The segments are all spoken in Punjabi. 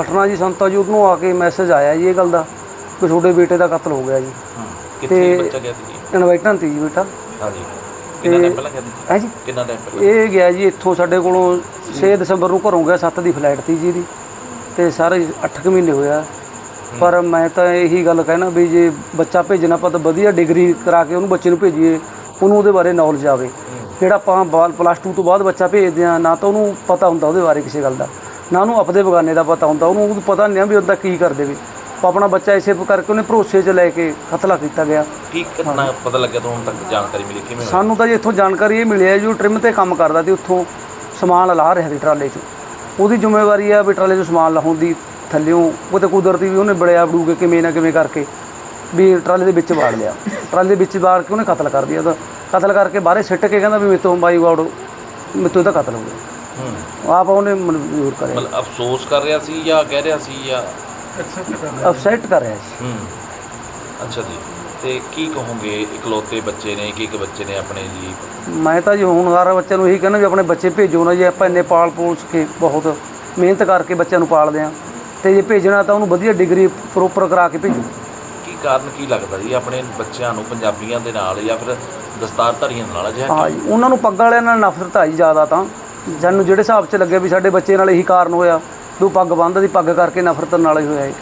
ਘਟਨਾ ਜੀ ਸੰਤਾ ਜੀ ਉਹਨੂੰ ਆ ਕੇ ਮੈਸੇਜ ਆਇਆ ਜੀ ਇਹ ਗੱਲ ਦਾ ਕਿ ਤੁਹਾਡੇ ਬੇਟੇ ਦਾ ਕਤਲ ਹੋ ਗਿਆ ਜੀ। ਹੂੰ ਕਿੱਥੇ ਬੱਚਾ ਗਿਆ ਸੀ ਜੀ? ਇਨਵਾਈਟਾਂ ਤੀ ਜੀ ਬੇਟਾ। ਹਾਂਜੀ। ਕਿੰਨਾ ਤੇ- ਟਾਈਮ ਪਹਿਲਾਂ ਗਿਆ ਸੀ? ਹੈ ਜੀ? ਕਿੰਨਾ ਟਾਈਮ ਪਹਿਲਾਂ? ਇਹ ਗਿਆ ਜੀ ਇੱਥੋਂ ਸਾਡੇ ਕੋਲੋਂ 6 ਦਸੰਬਰ ਨੂੰ ਘਰੋਂ ਗਿਆ 7 ਦੀ ਫਲਾਈਟ ਤੀ ਜੀ ਦੀ। ਤੇ ਸਾਰੇ 8 ਕੁ ਮਹੀਨੇ ਹੋਇਆ। ਪਰ ਮੈਂ ਤਾਂ ਇਹੀ ਗੱਲ ਕਹਿਣਾ ਵੀ ਜੇ ਬੱਚਾ ਭੇਜਣਾ ਆਪਾਂ ਤਾਂ ਵਧੀਆ ਡਿਗਰੀ ਕਰਾ ਕੇ ਉਹਨੂੰ ਬੱਚੇ ਨੂੰ ਭੇਜੀਏ ਉਹਨੂੰ ਉਹਦੇ ਬਾਰੇ ਨੌਲੇਜ ਆਵੇ। ਜਿਹੜਾ ਆਪਾਂ ਬਾਲ ਪਲੱਸ 2 ਤੋਂ ਬਾਅਦ ਬੱਚਾ ਭੇਜਦੇ ਆ ਨਾ ਤਾਂ ਉਹਨੂੰ ਪਤਾ ਹੁੰਦਾ ਉਹਦੇ ਬਾਰੇ ਕਿਸੇ ਗੱਲ ਦਾ। ਨਾ ਉਹਨੂੰ ਆਪਦੇ ਬਗਾਨੇ ਦਾ ਪਤਾ ਹੁੰਦਾ ਉਹਨੂੰ ਉਹਨੂੰ ਪਤਾ ਨਹੀਂ ਆ ਵੀ ਉਹਦਾ ਕੀ ਕਰਦੇ ਵੀ ਆਪਣਾ ਬੱਚਾ ਇਸੇ ਕਰਕੇ ਉਹਨੇ ਭਰੋਸੇ 'ਚ ਲੈ ਕੇ ਕਤਲਾ ਕੀਤਾ ਗਿਆ। ਕੀ ਘਟਨਾ ਪਤਾ ਲੱਗਿਆ ਤੁਹਾਨੂੰ ਹੁਣ ਤੱਕ ਜਾਣਕਾਰੀ ਮਿਲੀ? ਕਿਵੇਂ? ਸਾਨੂੰ ਤਾਂ ਜੀ ਇੱਥੋਂ ਜਾਣਕਾਰੀ ਇਹ ਮਿਲੀ ਹੈ ਜੀ ਉਹ ਟ੍ਰਿਮ ਤੇ ਕੰਮ ਕਰਦਾ ਸੀ ਉੱਥੋਂ ਸਮਾਨ ਲਾ ਰਿਹਾ ਸੀ ਟਰਾਲੇ 'ਚ। ਉਹਦੀ ਜ਼ਿੰਮੇਵਾਰੀ ਹੈ ਵੀ ਟਰਾਲੇ 'ਚ ਸਮਾਨ ਲਾਉਣ ਦੀ ਥੱਲਿਓਂ ਉਹ ਤੇ ਕੁਦਰਤੀ ਵੀ ਉਹਨੇ ਬੜਿਆ ਬੜੂ ਕੇ ਕਿਵੇਂ ਨਾ ਕਿਵੇਂ ਕਰਕੇ ਵੀ ਟਰਾਲੇ ਦੇ ਵਿੱਚ ਵਾੜ ਲਿਆ। ਟਰਾਲੇ ਦੇ ਵਿੱਚ ਵਾੜ ਕੇ ਉਹਨੇ ਕਤਲ ਕਰ ਦਿਆ ਉਹਦਾ ਕਤਲ ਕਰਕੇ ਬਾਹਰੇ ਸਿੱਟ ਕੇ ਕਹਿੰਦਾ ਵੀ ਮੇਤੋਂ ਬਾਈ ਵਾੜ ਮੇਤੋਂ ਇਹਦਾ ਕਤਲ ਹੋ ਗਿਆ। ਆਪ ਉਹਨੇ ਮਨਜ਼ੂਰ ਕਰਿਆ। ਮਤਲਬ ਅਫਸੋਸ ਕਰ ਰਿਹਾ ਸੀ ਜਾਂ ਕਹਿ ਰਿਹਾ ਸੀ ਜਾਂ ਅਫਸੈਟ ਕਰ ਰਿਹਾ ਸੀ। ਹੂੰ। ਅੱਛਾ ਜੀ। ਤੇ ਕੀ ਕਹੋਗੇ ਇਕਲੌਤੇ ਬੱਚੇ ਨੇ ਇੱਕ ਇੱਕ ਬੱਚੇ ਨੇ ਆਪਣੇ ਜੀ? ਮੈਂ ਤਾਂ ਜੀ ਹੁਣ ਹਰ ਬੱਚੇ ਨੂੰ ਇਹੀ ਕਹਿੰਦਾ ਵੀ ਆਪਣੇ ਬੱਚੇ ਭੇਜੋ ਨਾ ਜੀ ਆਪਾਂ ਇੰਨੇ ਪਾਲ ਪੋਸ ਕੇ ਬਹੁਤ ਮਿਹਨਤ ਕਰਕੇ ਬੱਚਿਆਂ ਨੂੰ ਪਾਲਦੇ ਆ ਤੇ ਜੇ ਭੇਜਣਾ ਤਾਂ ਉਹਨੂੰ ਵਧੀਆ ਡਿਗਰੀ ਪ੍ਰੋਪਰ ਕਰਾ ਕੇ ਭੇਜੋ। ਕੀ ਕਾਰਨ ਕੀ ਲੱਗਦਾ ਜੀ ਆਪਣੇ ਬੱਚਿਆਂ ਨੂੰ ਪੰਜਾਬੀਆਂ ਦੇ ਨਾਲ ਜਾਂ ਫਿਰ ਦਸਤਾਰਧਾਰੀਆਂ ਨਾਲ ਅਜਿਹਾ ਹਾਂ ਜੀ ਉਹਨਾਂ ਨੂੰ ਪੱਗ ਵਾਲਿਆਂ ਨਾਲ ਨਫ਼ਰਤ ਆਈ ਜ਼ਿਆਦਾ ਤਾਂ। ਸਾਨੂੰ ਜਿਹੜੇ ਹਿਸਾਬ 'ਚ ਲੱਗਿਆ ਵੀ ਸਾਡੇ ਬੱਚੇ ਨਾਲ ਇਹੀ ਕਾਰਨ ਹੋਇਆ ਉਹ ਪੱਗ ਬੰਨ੍ਹਦਾ ਦੀ ਪੱਗ ਕਰਕੇ ਨਫ਼ਰਤ ਨਾਲ ਹੀ ਹੋਇਆ ਇਹ।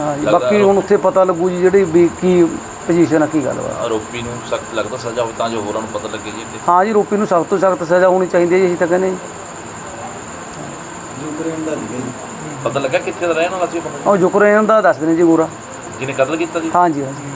ਹਾਂ ਜੀ ਬਾਕੀ ਹੁਣ ਉੱਥੇ ਪਤਾ ਲੱਗੂ ਜੀ ਜਿਹੜੀ ਵੀ ਕੀ ਪੋਜੀਸ਼ਨ ਆ ਕੀ ਗੱਲ ਵਾ। ਆਰੋਪੀ ਨੂੰ ਸਖਤ ਲੱਗਦਾ ਸਜ਼ਾ ਹੋਵੇ ਤਾਂ ਜੋ ਹੋਰਾਂ ਨੂੰ ਪਤਾ ਲੱਗੇ ਜੀ ਇਹਦੇ। ਹਾਂ ਜੀ ਰੋਪੀ ਨੂੰ ਸਖਤ ਤੋਂ ਸਖਤ ਸਜ਼ਾ ਹੋਣੀ ਚਾਹੀਦੀ ਹੈ ਜੀ ਅਸੀਂ ਤਾਂ ਕਹਿੰਦੇ ਜੀ। ਪਤਾ ਲੱਗਾ ਕਿੱਥੇ ਦਾ ਰਹਿਣ ਵਾਲਾ ਸੀ ਉਹ? ਬੰਦਾ ਉਹ ਜੁਕਰੇਨ ਦਾ ਦੱਸ ਦਿੰਦੇ ਜੀ ਗੋਰਾ ਜਿਹਨੇ ਕਤਲ ਕੀਤਾ ਜੀ? ਹਾਂ ਜੀ ਹਾਂ ਜੀ।